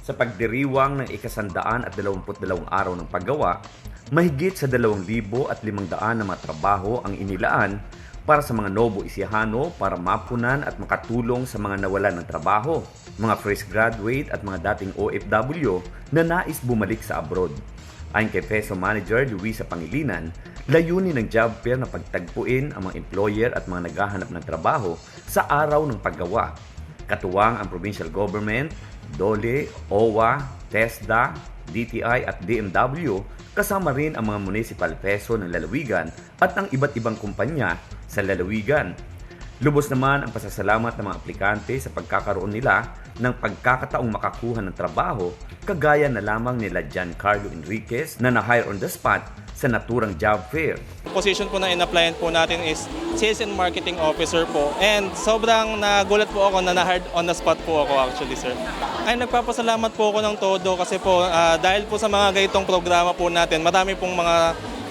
Sa pagdiriwang ng ikasandaan at dalawamput dalawang araw ng paggawa, mahigit sa dalawang libo at limang daan na mga trabaho ang inilaan para sa mga Nobo Isihano para mapunan at makatulong sa mga nawalan ng trabaho, mga fresh graduate at mga dating OFW na nais bumalik sa abroad. Ayon kay PESO Manager Luisa Pangilinan, layunin ng job fair na pagtagpuin ang mga employer at mga naghahanap ng trabaho sa araw ng paggawa. Katuwang ang provincial government, DOLE, OWA, TESDA, DTI at DMW, kasama rin ang mga municipal peso ng lalawigan at ang iba't ibang kumpanya sa lalawigan. Lubos naman ang pasasalamat ng mga aplikante sa pagkakaroon nila ng pagkakataong makakuha ng trabaho kagaya na lamang nila Giancarlo Enriquez na na-hire on the spot sa naturang job fair. position po na in-applyan po natin is Sales and Marketing Officer po. And sobrang nagulat po ako na na-hard on the spot po ako actually, sir. Ay, nagpapasalamat po ako ng todo kasi po ah, dahil po sa mga ganitong programa po natin, marami pong mga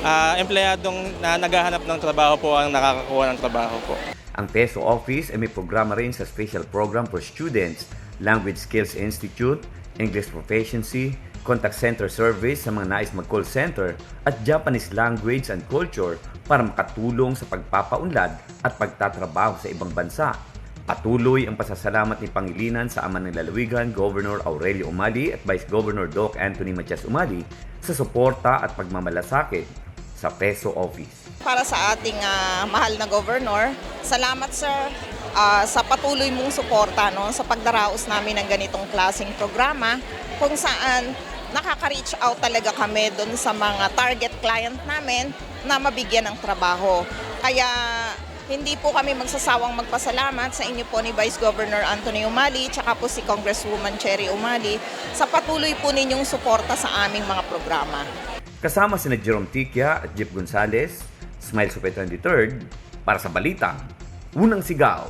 ah, empleyadong na naghahanap ng trabaho po ang nakakakuha ng trabaho po. Ang PESO Office ay may programa rin sa Special Program for Students, Language Skills Institute, English Proficiency, Contact Center Service sa mga nais mag-call center at Japanese Language and Culture para makatulong sa pagpapaunlad at pagtatrabaho sa ibang bansa. Patuloy ang pasasalamat ni Pangilinan sa ama ng lalawigan, Governor Aurelio Umali at Vice Governor Doc Anthony Matias Umali sa suporta at pagmamalasakit sa PESO Office. para sa ating ah, mahal na governor. Salamat sir ah, sa patuloy mong suporta no, sa pagdaraos namin ng ganitong klaseng programa kung saan nakaka-reach out talaga kami doon sa mga target client namin na mabigyan ng trabaho. Kaya hindi po kami magsasawang magpasalamat sa inyo po ni Vice Governor Anthony Umali tsaka po si Congresswoman Cherry Umali sa patuloy po ninyong suporta sa aming mga programa. Kasama sina Jerome Tikia at Jeep Gonzalez, Smile Supetran III, para sa balita, Unang Sigaw,